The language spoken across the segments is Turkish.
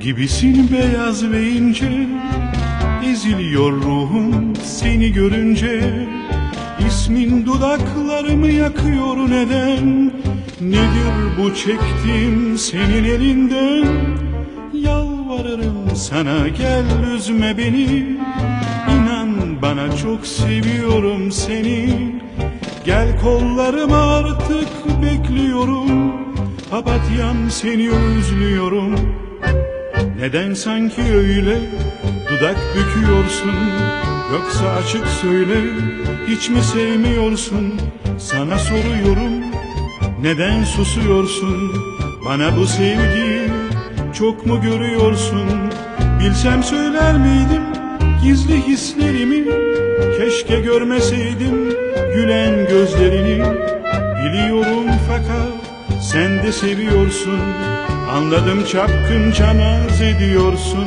Gibisin beyaz ve ince. Eziliyor ruhum seni görünce. İsmin dudaklarımı yakıyor neden? Nedir bu çektiğim senin elinden? Yalvarırım sana gel üzme beni. İnan bana çok seviyorum seni. Gel kollarıma artık bekliyorum Papatyam seni özlüyorum. Neden sanki öyle dudak büküyorsun? Yoksa açık söyle hiç mi sevmiyorsun? Sana soruyorum neden susuyorsun? Bana bu sevgi çok mu görüyorsun? Bilsem söyler miydim gizli hislerimi? Keşke görmeseydim gülen gözlerini. Biliyorum sen de seviyorsun. Anladım çapkınca naz ediyorsun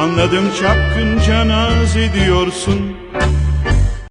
Anladım çapkınca naz ediyorsun